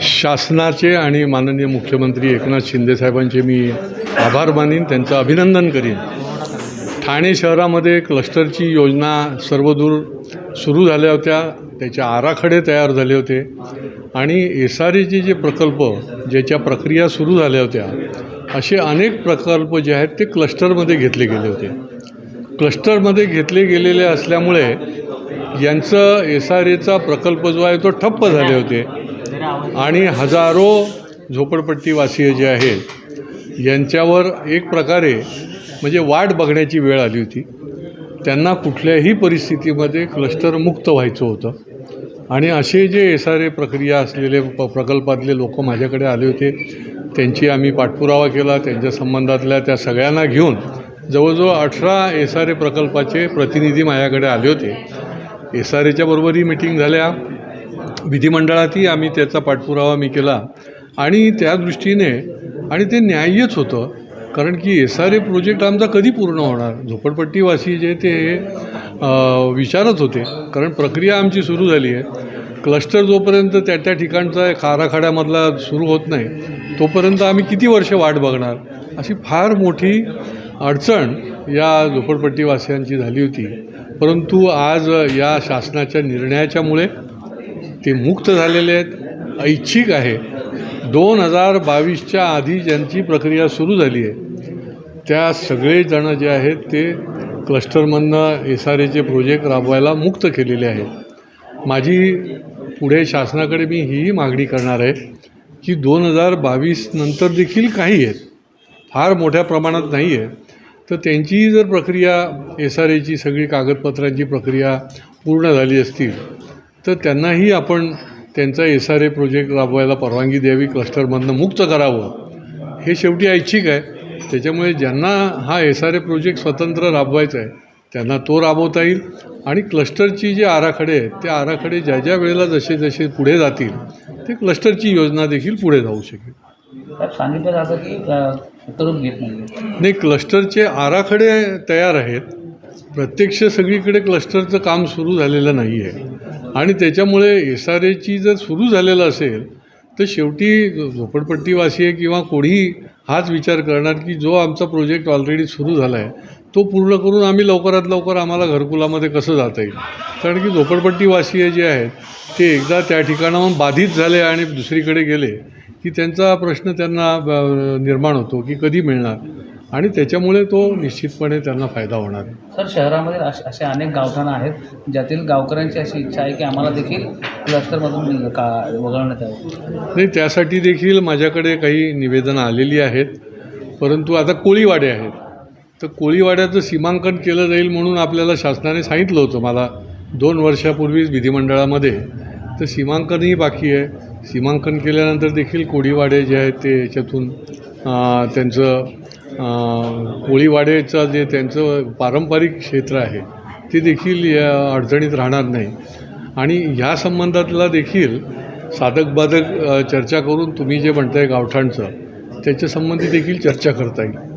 शासनाचे आणि माननीय मुख्यमंत्री एकनाथ शिंदेसाहेबांचे मी आभार मानीन त्यांचं अभिनंदन करीन. ठाणे शहरामध्ये क्लस्टरची योजना सर्वदूर सुरू झाल्या होत्या त्याचे आराखडे तयार झाले होते आणि एस आर एचे जे प्रकल्प ज्याच्या प्रक्रिया सुरू झाल्या होत्या असे अनेक प्रकल्प जे आहेत ते क्लस्टरमध्ये घेतले गेले होते. क्लस्टरमध्ये घेतले गेलेले असल्यामुळे यांचं एस आर एचा प्रकल्प जो आहे तो ठप्प झाले होते. आणि हजारो झोपडपट्टीवासीय जे आहेत यांच्यावर एक प्रकारे म्हणजे वाट बघण्याची वेळ आली होती. त्यांना कुठल्याही परिस्थितीमध्ये क्लस्टर मुक्त व्हायचं होतं. आणि असे जे एस आर ए प्रक्रिया असलेले प प्रकल्पातले लोक माझ्याकडे आले होते त्यांची आम्ही पाठपुरावा केला त्यांच्या संबंधातल्या त्या सगळ्यांना घेऊन जवळजवळ अठरा एस आर ए प्रकल्पाचे प्रतिनिधी माझ्याकडे आले होते. एस आर एच्या बरोबरही मिटिंग झाल्या. विधिमंडळातही आम्ही त्याचा पाठपुरावा मी केला. आणि त्या दृष्टीने आणि ते न्याय्यच होतं. कारण की एस आर ए प्रोजेक्ट आमचा कधी पूर्ण होणार? झोपडपट्टीवासी जे ते विचारत होते. कारण प्रक्रिया आमची सुरू झाली आहे. क्लस्टर जोपर्यंत त्या त्या ठिकाणचा एक आराखड्यामधला सुरू होत नाही तोपर्यंत आम्ही किती वर्ष वाट बघणार? अशी फार मोठी अडचण या झोपडपट्टीवासियांची झाली होती. परंतु आज या शासनाच्या निर्णयाच्यामुळे ते मुक्त झालेले आहेत. ऐच्छिक आहे. दोन हजार बावीसच्या आधी ज्यांची प्रक्रिया सुरू झाली आहे त्या सगळेजणं जे आहेत ते क्लस्टरमधनं एस आर एचे प्रोजेक्ट राबवायला मुक्त केलेले आहेत. माझी पुढे शासनाकडे मी हीही मागणी करणार आहे की दोन हजार बावीस नंतर देखील काही आहेत. फार मोठ्या प्रमाणात नाही आहे. तर त्यांचीही जर प्रक्रिया एस आर एची सगळी कागदपत्रांची प्रक्रिया पूर्ण झाली असतील तर त्यांनाही आपण त्यांचा एस आर ए प्रोजेक्ट राबवायला परवानगी द्यावी क्लस्टरमधनं मुक्त करावं. हे शेवटी ऐच्छिक आहे. त्याच्यामुळे ज्यांना हा एस आर ए प्रोजेक्ट स्वतंत्र राबवायचा आहे त्यांना तो राबवता येईल. आणि क्लस्टरची जे आराखडे आहेत ते आराखडे ज्या ज्या वेळेला जसे जसे पुढे जातील ते क्लस्टरची योजना देखील पुढे जाऊ शकेल. सांगितलं जातं की करून घेत नाही क्लस्टरचे आराखडे तयार आहेत. प्रत्यक्ष सगळीकडे क्लस्टरचं काम सुरू झालेलं नाही आहे आणि त्याच्यामुळे एस आर एची जर सुरू झालेलं असेल तर शेवटी झोपडपट्टीवासी आहे किंवा कोणीही हाच विचार करणार की जो आमचा प्रोजेक्ट ऑलरेडी सुरू झाला आहे तो पूर्ण करून आम्ही लवकरात लवकर आम्हाला घरकुलामध्ये कसं जाता येईल? कारण की झोपडपट्टीवासीय जे आहेत ते एकदा त्या ठिकाणाहून बाधित झाले आणि दुसरीकडे गेले की त्यांचा प्रश्न त्यांना निर्माण होतो की कधी मिळणार? आणि त्याच्यामुळे तो निश्चितपणे त्यांना फायदा होणार. आहे सर शहरामध्ये असे असे अनेक गावठाणं आहेत ज्यातील गावकऱ्यांची अशी इच्छा आहे की आम्हाला देखील क्लस्टरमधून नि- का वगळण्यात यावं. नाही त्यासाठी देखील माझ्याकडे काही निवेदनं आलेली आहेत. परंतु आता कोळीवाडे आहेत. तर कोळीवाड्याचं सीमांकन केलं जाईल म्हणून आपल्याला शासनाने सांगितलं होतं मला दोन वर्षापूर्वीच विधिमंडळामध्ये. तर सीमांकनही बाकी आहे. सीमांकन केल्यानंतर देखील कोळीवाडे जे आहेत ते याच्यातून अं, त्यांचं अं, जे त्यांचं पारंपरिक क्षेत्र आहे ते देखील या अडचणीत राहणार नाही. आणि ह्या संबंधातला देखील साधक बाधक चर्चा करून तुम्ही जे म्हणताय गावठाणचं त्याच्या संबंधी देखील चर्चा करता येईल.